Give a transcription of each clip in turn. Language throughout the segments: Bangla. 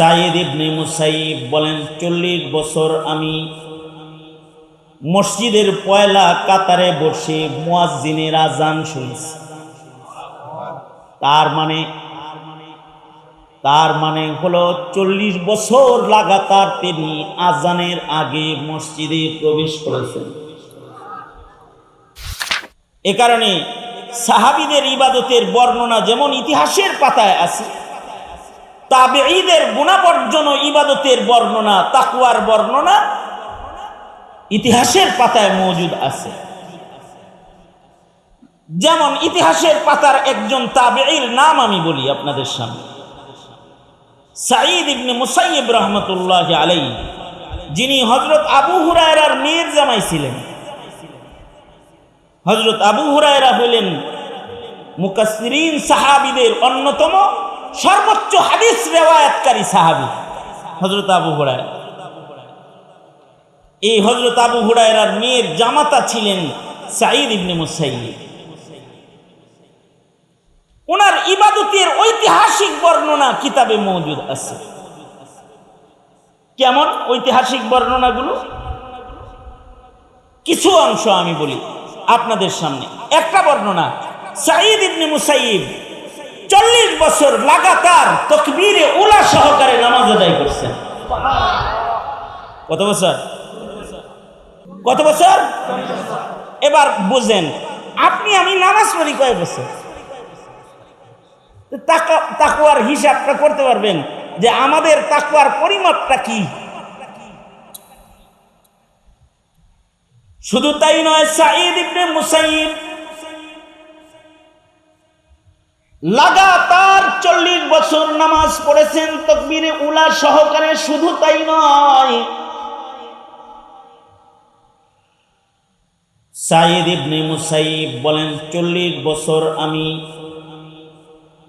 সাইদ ইবনে মুসাইব বলেন, চল্লিশ বছর আমি মসজিদের পয়লা কাতারে বসে মুয়াজ্জিনের আজান শুনেছি। তার মানে তার মানে হলো চল্লিশ বছর লাগাতার তিনি আজানের আগে মসজিদে প্রবেশ করেছেন। এ কারণে সাহাবিদের ইবাদতের বর্ণনা যেমন ইতিহাসের পাতায় আছে তাবেঈদের গুণাবর্জন ও ইবাদতের বর্ণনা তাকুয়ার বর্ণনা ইতিহাসের পাতায় মজুদ আছে। যেমন ইতিহাসের পাতার একজন তাবেঈর নাম আমি বলি আপনাদের সামনে। সাঈদ ইবনে মুসাইব রহমতুল্লাহ আলাই যিনি হজরত আবু হুরায়রার মেয়ের জামাই ছিলেন। হজরত আবু হুরায়রা হইলেন মুকাসরিন সাহাবিদের অন্যতম সর্বোচ্চ হাদিস রেওয়ায়াতকারী সাহাবি হজরত আবু হুরায়রা। এই হজরত আবু হুরায়রার মেয়ের জামাতা ছিলেন সাঈদ ইবনে মুসাইব ওনার ইবাদতের ঐতিহাসিক বর্ণনা কিতাবে মজুদ আছে। কেমন ঐতিহাসিক বর্ণনাগুলো? কিছু অংশ আমি বলি আপনাদের সামনে। একটা বর্ণনা, সাঈদ ইবনে মুসাইব চল্লিশ বছর লাগাতার তকবিরে উলা সহকারে নামাজ আদায় করছেন। কত বছর? কত বছর? এবার বুঝেন, আপনি আমি নামাজ পড়ি কয় বছর? তাকা- তাকুয়ার হিসাবটা করতে পারবেন যে আমাদের তাকুয়ার পরিমাপটা কি? শুধু তাই নয়, সাঈদ ইবনে মুসাইব লাগাতার চল্লিশ বছর নামাজ পড়েছেন, তকবিরে উলা সহকারে শুধু তাই নয়। সাইদ ইবনে মুসাইব বলেন, চল্লিশ বছর আমি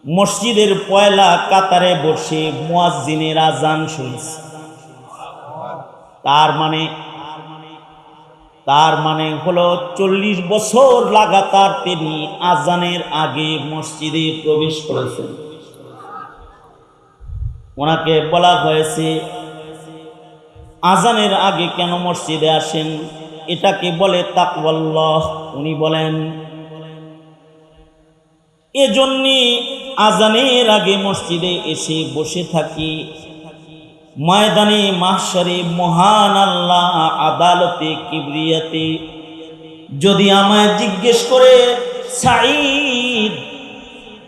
মসজিদের পয়লা কাতারে বসে মুয়াজ্জিনের আজান শুনেছি। তার মানে তার মানে হলো চল্লিশ বছর লাগাতার তিনি আজানের আগে মসজিদে প্রবেশ করেছেন। ওনাকে বলা হয়েছে, আজানের আগে কেন মসজিদে আসেন? এটাকে বলে তাকওয়াল্লাহ। উনি বলেন, এজন্যে আজানের আগে মসজিদে এসে বসে থাকি। ময়দানে মাহসারে মহান আল্লাহ আদালতে কিবরিয়াতে। যদি আমায় জিজ্ঞেস করে, সাঈদ,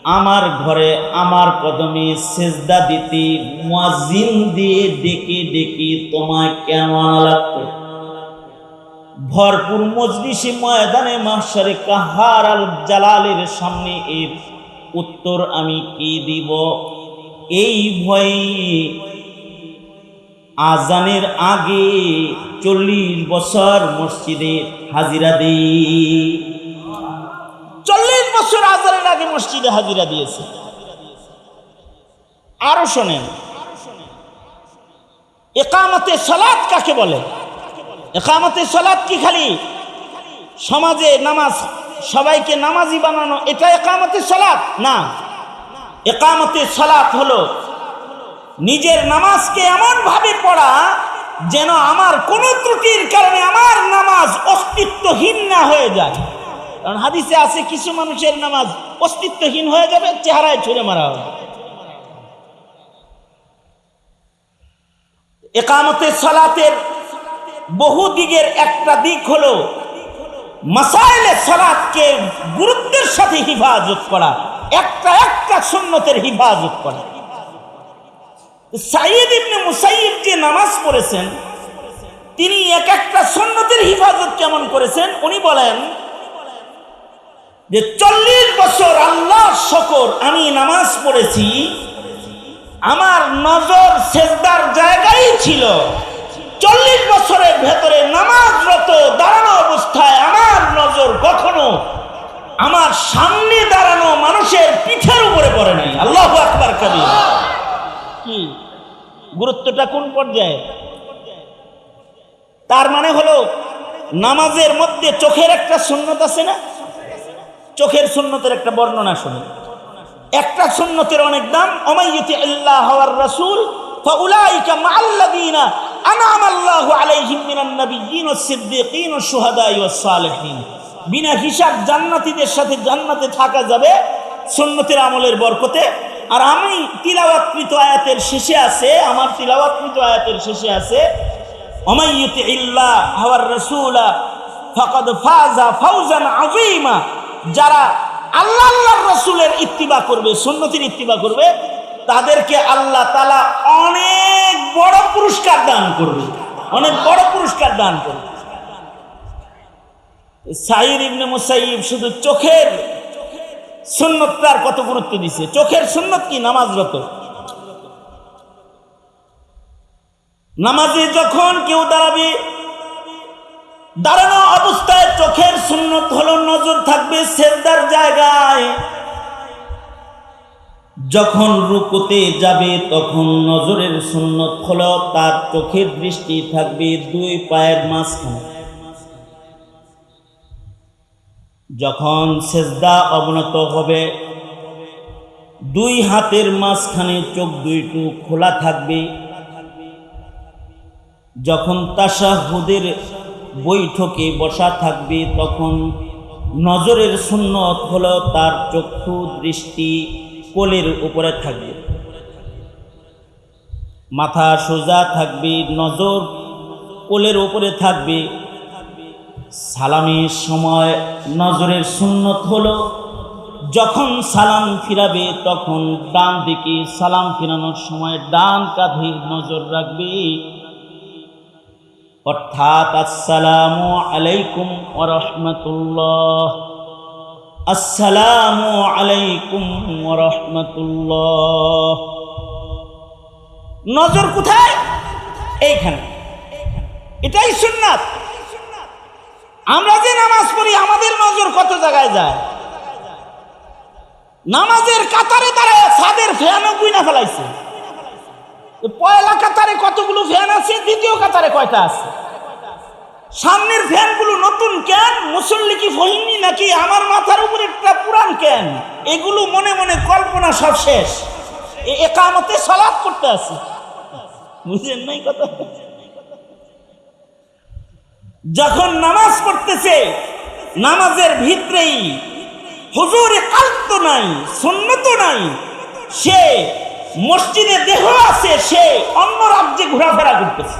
আমার ঘরে আমার কদমে সেজদা দিতে মুয়াজ্জিন দিয়ে ডেকে ডেকে তোমায় কেন লাগতো? ভরপুর মজলিসে ময়দানে মাহসারে কাহার আল জালালের সামনে এর উত্তর আমি কি দিব? এই ভয়ে আজানের আগে চল্লিশ বছর মসজিদে হাজিরা দিই। চল্লিশ বছর আজানের আগে মসজিদে হাজিরা দিয়েছে। আরও শোনেন। একামতে সালাত কাকে বলে? একামতে সালাত কি খালি? সমাজে নামাজ, সবাইকে নামাজি বানানো, এটা একামতে সালাত? না। একামতে সালাত হলো নিজের নামাজকে এমন ভাবে পড়া যেন আমার কোনো ত্রুটির কারণে আমার নামাজ অস্তিত্বহীন না হয়ে যায়। কারণ হাদিসে আছে, কিছু মানুষের নামাজ অস্তিত্বহীন হয়ে যাবে, চেহারায় ছুঁড়ে মারা হবে। একামতে সালাতের বহু দিকের একটা দিক হলো মাসাইলে সালাতকে গুরুত্বের সাথে হিফাজত করা, একটা একটা সুন্নতের হিফাজত করা। সাইয়েদ ইবনে মুসাইব যে নামাজ পড়েছেন, তিনি এক একটা সন্ন্যতের হিফাজত কেমন করেছেন? উনি বলেন যে, চল্লিশ বছর আল্লাহ শকর আমি নামাজ পড়েছি, আমার নজর সেজদার জায়গায় ছিল। চল্লিশ বছরের ভেতরে নামাজরত দাঁড়ানো অবস্থায় আমার নজর কখনো আমার সামনে দাঁড়ানো মানুষের পিঠের উপরে পড়ে আল্লাহ আকবার কবি কি? গুরুত্বটা কোন পর্যায়ে তার মানে হলো নামাজের মধ্যে চোখের একটা সুন্নত আছে না চোখের সুন্নতের একটা বর্ণনা শুনি একটা সুন্নতের অনেক দাম অমাইয়তি আল্লাহ হওয়ার রাসূল فأولئك مع الذين أنعم الله عليهم من النبيين والصديقين والشهداء والصالحين বিনা হিসাব জান্নাতীদের সাথে জান্নাতে থাকা যাবে সুন্নতের আমলের বরকতে আর আমি তিলাওয়াতকৃত আয়াতের শেষে আছে, আমার তিলাওয়াতকৃত আয়াতের শেষে আছে অমাইয়ুতি ইল্লাহ হাওয়ার রাসূলা ফাকাদ ফাজা ফাউজান আযীমা। যারা আল্লাহ আল্লাহর রাসূলের ইত্তিবা করবে, সুন্নতির ইত্তিবা করবে, তাদেরকে আল্লাহ তাআলা অনেক বড় পুরস্কার দান করবে, অনেক বড় পুরস্কার দান করবে। সাইর ইবনে মুসাইব শুধু চোখের সুন্নতটার কত গুরুত্ব দিছে? চোখের সুন্নত কি? নামাজরত। নামাজে যখন কেউ দাঁড়াবে, দাঁড়ানো অবস্থায় চোখের সুন্নত হলো নজর থাকবে সেজদার জায়গায়। যখন রুকুতে যাবে, তখন নজরের সুন্নত হলো তার চোখের দৃষ্টি থাকবে দুই পায়ের মাঝখানে। যখন সেজদা অবনত হবে, দুই হাতের মাঝখানে চোখ দুইটু খোলা থাকবে। যখন তাসাহুদের বৈঠকে বসা থাকবে, তখন নজরের সুন্নত হলো তার চক্ষু দৃষ্টি কোলের উপরে থাকবে। মাথা সোজা থাকবে, নজর কোলের উপরে থাকবে। সালামের সময় নজরের সুন্নত হলো, যখন সালাম ফিরাবে তখন ডান দিকে সালাম ফিরানোর সময় ডান কাঁধে নজর রাখবে। অর্থাৎ, আসসালামু আলাইকুম ওরহমতুল্লাহ আসসালামু আলাইকুম ওরহমতুল্লাহ নজর কোথায়? এইখানে। এটাই সুন্নাত। আমরা যে নামাজ পড়ি, আমাদের নজর কত জায়গায় যায়? নামাজের কাতারে তারা ছাদের ফ্যানও গুইনা ফেলাইছে। পয়লা কাতারে কতগুলো ফ্যান আছে, দ্বিতীয় কাতারে কয়টা আছে? সামনের ফ্যানগুলো নতুন কেন? মুসল্লি কি ফহিনি নাকি? আমার মাথার উপরে একটা পুরান কেন? এগুলো মনে মনে কল্পনা সব শেষ। একামতে সালাদ করতে আছে। বুঝলেন নাই কথা? যখন নামাজ পড়তেছে, নামাজের ভিতরেই হুজুরে কালত নাই সুন্নত নাই। সে মসজিদে দেহ আছে, সে অন্য রাজ্যে ঘোরাফেরা করতেছে।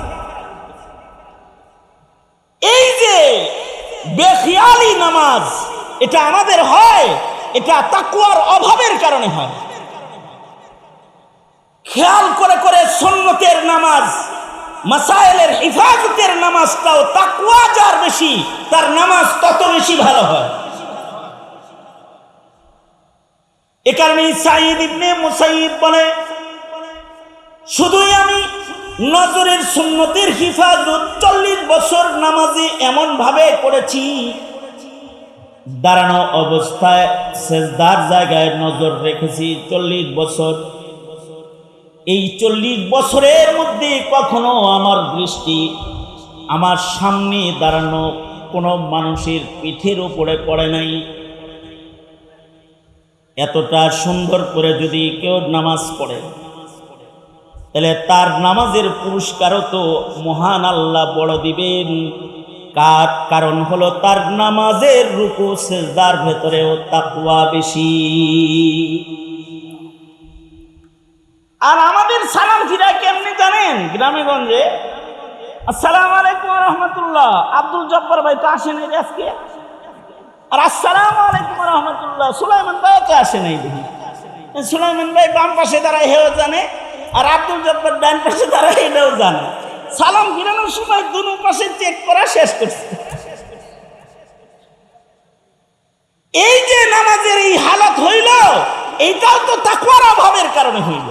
এই যে বেখিয়ালি নামাজ, এটা আমাদের হয়, এটা তাকুয়ার অভাবের কারণে হয়। খেয়াল করে করে সন্ন্যতের নামাজ মাসাইলের হিফাজতের নামাজটাও তাকুয়া যার বেশি, তার নামাজ তত বেশি ভালো হয়। এ কারণে সাইদ ইবনে মুসাইব বলে, শুধুই আমি নজরের সুন্নতের হিফাজত চল্লিশ বছর নামাজে এমন ভাবে করেছি, দাঁড়ানো অবস্থায় শেষদার জায়গায় নজর রেখেছি চল্লিশ বছর। এই চল্লিশ বছরের মধ্যে কখনো আমার দৃষ্টি, আমার সামনে দাঁড়ানো কোনো মানুষের পিঠের উপরে পড়ে নাই। এতটা সুন্দর করে যদি কেউ নামাজ পড়ে, তাহলে তার নামাজের পুরস্কারও তো মহান আল্লাহ বড় দিবেন। কার কারণ হলো তার নামাজের রুকু, সেজদার ভেতরেও তাকুয়া বেশি। আর আমাদের সালাম ফিরা কেমনি জানেন গ্রামে গঞ্জে আসসালাম আলাইকুম রহমতুল্লাহ। আব্দুল ভাই তো আসেন এই আজকে। আর আসসালাম আলাইকুম রহমতুল্লাহ। সুলাইমান ভাই তো আসে নাই দেখি। সুলাইমান ভাই বাম পাশে দাঁড়ায় হেও জানে আর আব্দুল ডান পাশে দাঁড়ায় এটাও জানে। সালাম ফিরানোর সময় পাশে চেক করা শেষ করছে। এই যে নামাজের এই হালত হইল, এইটাও তো তাকুয়ার অভাবের কারণে হইল।